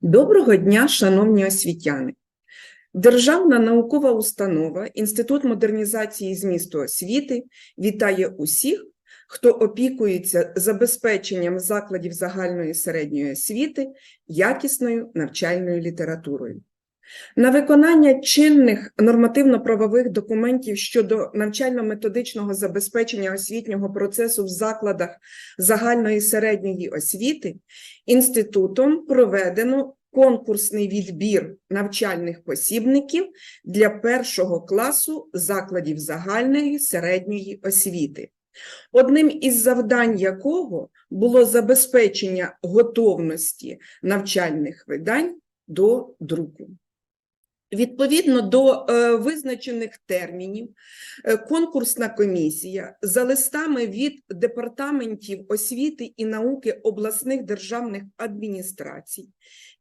Доброго дня, шановні освітяни! Державна наукова установа Інститут модернізації змісту освіти вітає усіх, хто опікується забезпеченням закладів загальної середньої освіти якісною навчальною літературою. На виконання чинних нормативно-правових документів щодо навчально-методичного забезпечення освітнього процесу в закладах загальної середньої освіти інститутом проведено конкурсний відбір навчальних посібників для першого класу закладів загальної середньої освіти, одним із завдань якого було забезпечення готовності навчальних видань до друку. Відповідно до е, визначених термінів, е, конкурсна комісія за листами від департаментів освіти і науки обласних державних адміністрацій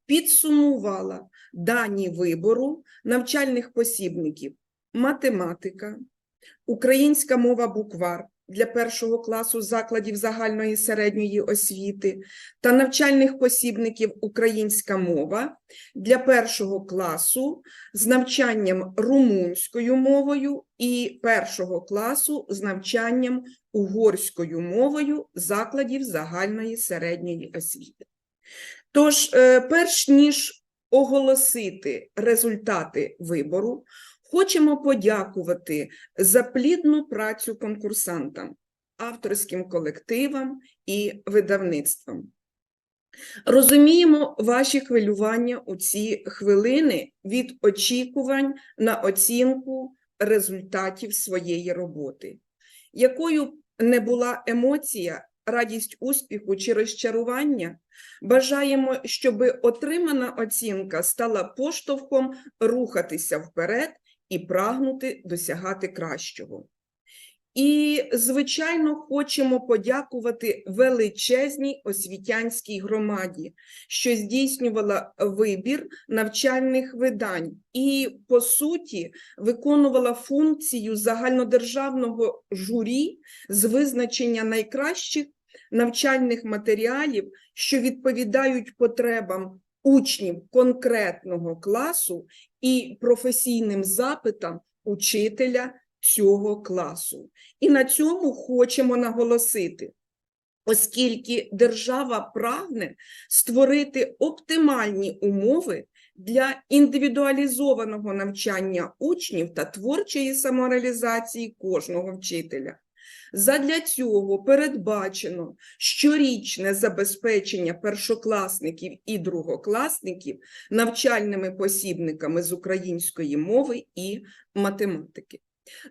підсумувала дані вибору навчальних посібників математика, українська мова буквар для першого класу закладів загальної середньої освіти та навчальних посібників українська мова для першого класу з навчанням румунською мовою і першого класу з навчанням угорською мовою закладів загальної середньої освіти. Тож, е, перш ніж оголосити результати вибору, хочемо подякувати за плідну працю конкурсантам, авторським колективам і видавництвам. Розуміємо ваші хвилювання у ці хвилини від очікувань на оцінку результатів своєї роботи. Якою не була емоція, радість успіху чи розчарування, бажаємо, щоб отримана оцінка стала поштовхом рухатися вперед і прагнути досягати кращого. І, звичайно, хочемо подякувати величезній освітянській громаді, що здійснювала вибір навчальних видань і, по суті, виконувала функцію загальнодержавного журі з визначення найкращих навчальних матеріалів, що відповідають потребам учнів конкретного класу і професійним запитам учителя цього класу. І на цьому хочемо наголосити, оскільки держава прагне створити оптимальні умови для індивідуалізованого навчання учнів та творчої самореалізації кожного вчителя. Задля цього передбачено щорічне забезпечення першокласників і другокласників навчальними посібниками з української мови і математики.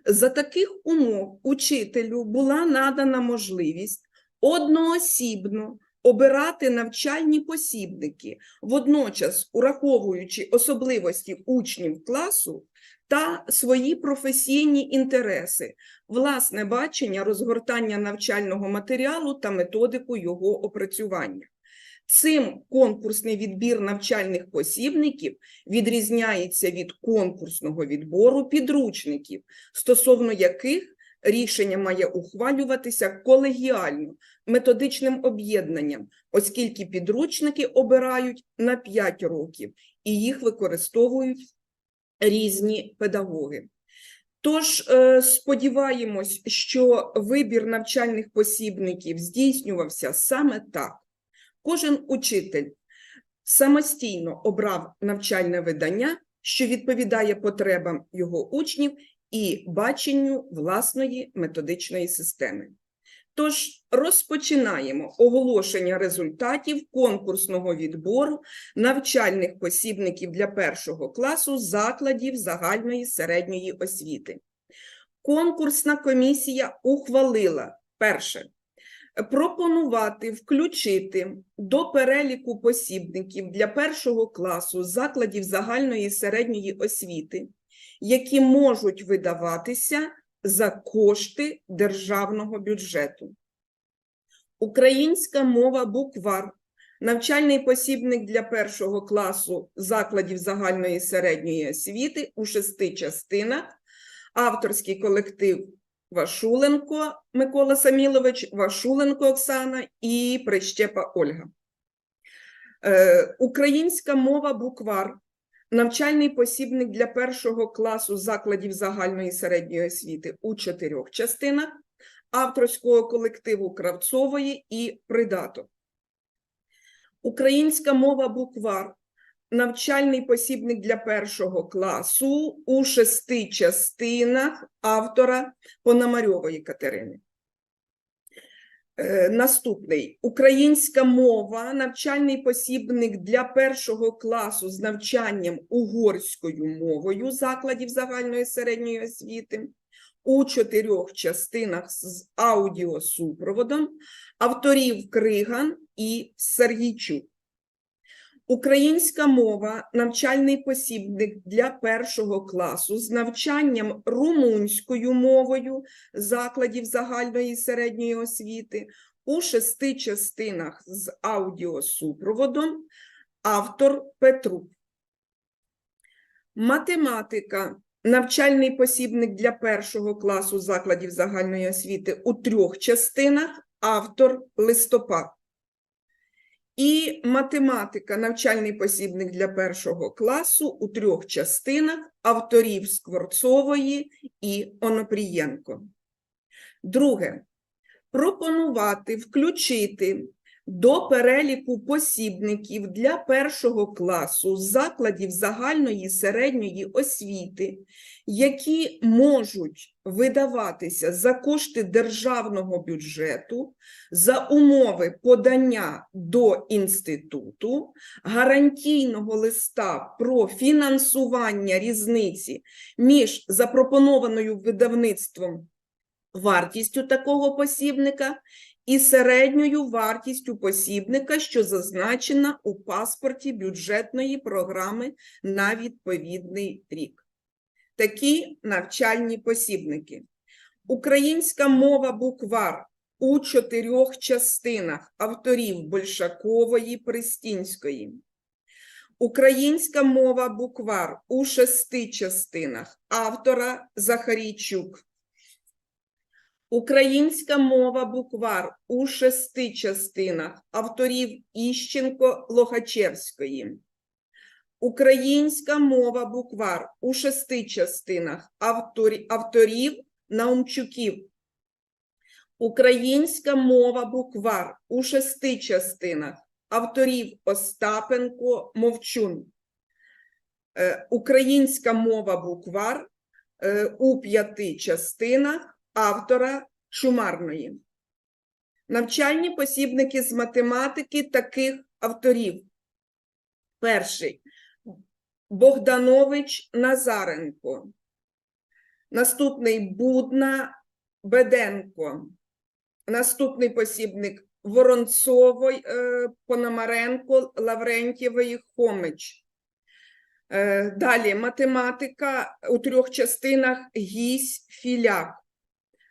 За таких умов учителю була надана можливість одноосібно обирати навчальні посібники, водночас ураховуючи особливості учнів класу та свої професійні інтереси, власне бачення розгортання навчального матеріалу та методику його опрацювання. Цим конкурсний відбір навчальних посібників відрізняється від конкурсного відбору підручників, стосовно яких рішення має ухвалюватися колегіально, методичним об'єднанням, оскільки підручники обирають на 5 років і їх використовують різні педагоги. Тож е, сподіваємось, що вибір навчальних посібників здійснювався саме так. Кожен учитель самостійно обрав навчальне видання, що відповідає потребам його учнів і баченню власної методичної системи. Тож розпочинаємо оголошення результатів конкурсного відбору навчальних посібників для першого класу закладів загальної середньої освіти. Конкурсна комісія ухвалила перше пропонувати включити до переліку посібників для першого класу закладів загальної середньої освіти, які можуть видаватися за кошти державного бюджету. Українська мова буквар, навчальний посібник для першого класу закладів загальної середньої освіти у шести частинах, авторський колектив Вашуленко Микола Самілович, Вашуленко Оксана і Прищепа Ольга. Е, Українська мова буквар, навчальний посібник для першого класу закладів загальної середньої освіти у чотирьох частинах, авторського колективу Кравцової і придаток. Українська мова буквар, навчальний посібник для першого класу у шести частинах автора Пономарьової Катерини. Е, Наступний українська мова, навчальний посібник для першого класу з навчанням угорською мовою закладів загальної середньої освіти у чотирьох частинах з аудіосупроводом авторів Криган і Сергійчук. Українська мова, навчальний посібник для першого класу з навчанням румунською мовою закладів загальної середньої освіти у шести частинах з аудіосупроводом, автор Петрук. Математика, навчальний посібник для першого класу закладів загальної освіти у трьох частинах, автор Листопад. І математика, навчальний посібник для першого класу у трьох частинах авторів Скворцової і Онопрієнко. Друге. Пропонувати включити до переліку посібників для першого класу закладів загальної середньої освіти, які можуть видаватися за кошти державного бюджету, за умови подання до інституту, гарантійного листа про фінансування різниці між запропонованою видавництвом вартістю такого посібника і середньою вартістю посібника, що зазначена у паспорті бюджетної програми на відповідний рік. Такі навчальні посібники. Українська мова буквар у чотирьох частинах авторів Большакової, Пристінської. Українська мова буквар у шести частинах автора Захарійчук. Українська мова буквар у шести частинах авторів Іщенко Лохачевської. Українська мова буквар у шести частинах авторі- авторів Наумчуків. Українська мова буквар у шести частинах авторів Остапенко Мовчун. Е, Українська мова буквар е, у п'яти частинах автора Чумарної. Навчальні посібники з математики таких авторів. Перший Богданович Назаренко. Наступний Будна Беденко. Наступний посібник Воронцовой, е, Пономаренко, Лаврентєвої, Хомич. Е, Далі математика у трьох частинах Гісь Філяк.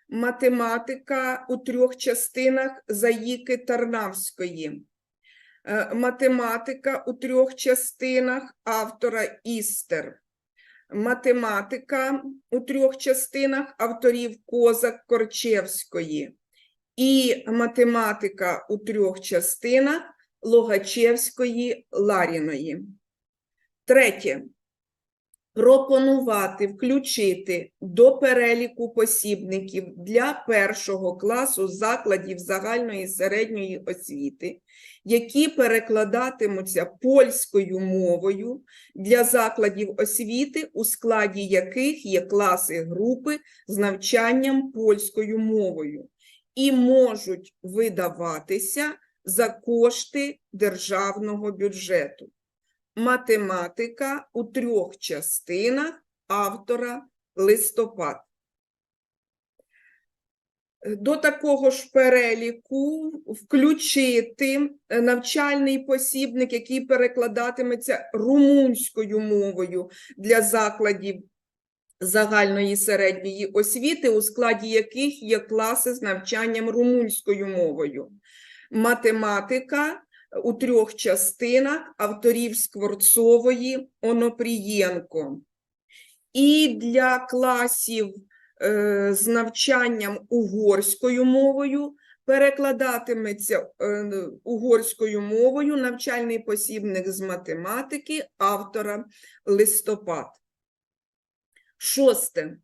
Математика у трьох частинах Заїки Тарнавської. Е, Математика у трьох частинах автора Істер. Математика у трьох частинах авторів Козак Корчевської. І математика у трьох частинах Логачевської Ларіної. Третє. Пропонувати включити до переліку посібників для першого класу закладів загальної середньої освіти, які перекладатимуться польською мовою для закладів освіти, у складі яких є класи групи з навчанням польською мовою, і можуть видаватися за кошти державного бюджету математика у трьох частинах автора листопад. До такого ж переліку включити навчальний посібник, який перекладатиметься румунською мовою для закладів загальної середньої освіти, у складі яких є класи з навчанням румунською мовою. Математика у трьох частинах авторів Скворцової Онопрієнко. І для класів е, з навчанням угорською мовою перекладатиметься е, угорською мовою навчальний посібник з математики автора листопад. Шосте.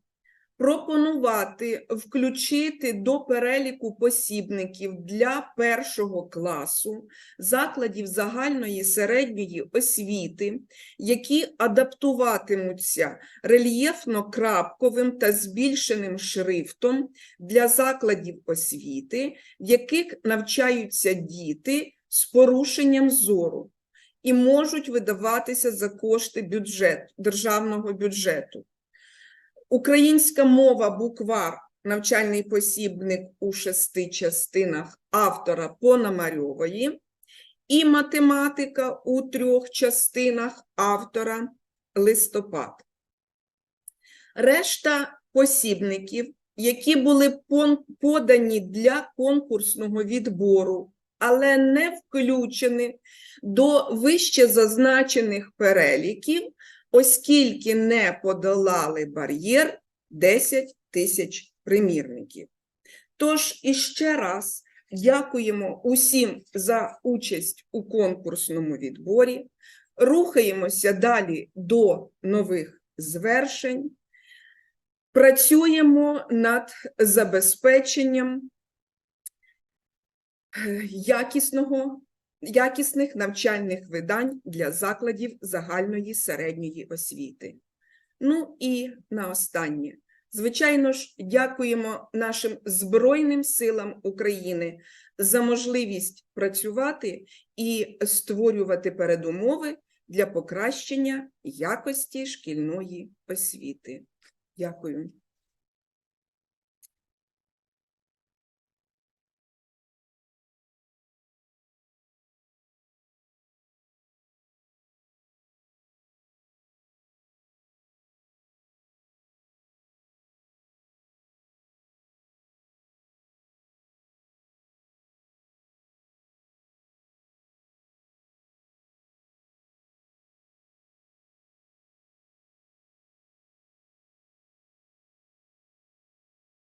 Пропонувати включити до переліку посібників для першого класу закладів загальної середньої освіти, які адаптуватимуться рельєфно-крапковим та збільшеним шрифтом для закладів освіти, в яких навчаються діти з порушенням зору і можуть видаватися за кошти бюджет, державного бюджету. Українська мова буквар, навчальний посібник у шести частинах автора Пономарьової і математика у трьох частинах автора Листопад. Решта посібників, які були подані для конкурсного відбору, але не включені до вище зазначених переліків, оскільки не подолали бар'єр 10 тисяч примірників. Тож іще раз дякуємо усім за участь у конкурсному відборі. Рухаємося далі до нових звершень. Працюємо над забезпеченням е, якісного якісних навчальних видань для закладів загальної середньої освіти. Ну і на останнє. Звичайно ж, дякуємо нашим Збройним силам України за можливість працювати і створювати передумови для покращення якості шкільної освіти. Дякую.